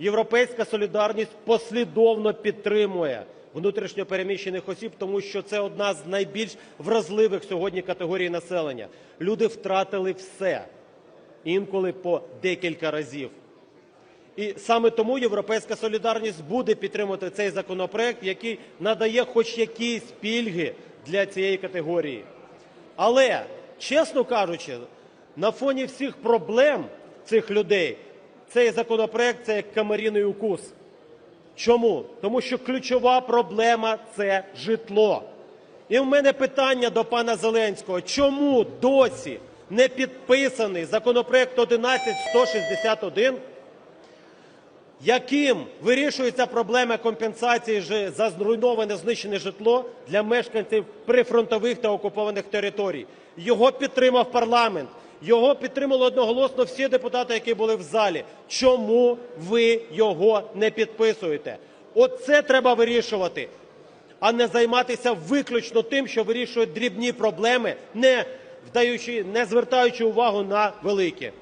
Європейська солідарність послідовно підтримує внутрішньо переміщених осіб, тому що це одна з найбільш вразливих сьогодні категорій населення. Люди втратили все, інколи по декілька разів. І саме тому "Європейська солідарність" буде підтримувати цей законопроект, який надає хоч якісь пільги для цієї категорії. Але, чесно кажучи, на фоні всіх проблем цих людей цей законопроект – це як комаріний укус. Чому? Тому що ключова проблема – це житло. І в мене питання до пана Зеленського. Чому досі не підписаний законопроект 11161, яким вирішується проблема компенсації за зруйноване, знищене житло для мешканців прифронтових та окупованих територій? Його підтримав парламент. Його підтримали одноголосно всі депутати, які були в залі. Чому ви його не підписуєте? Оце треба вирішувати, а не займатися виключно тим, що вирішують дрібні проблеми, не вдаючи, не звертаючи увагу на великі.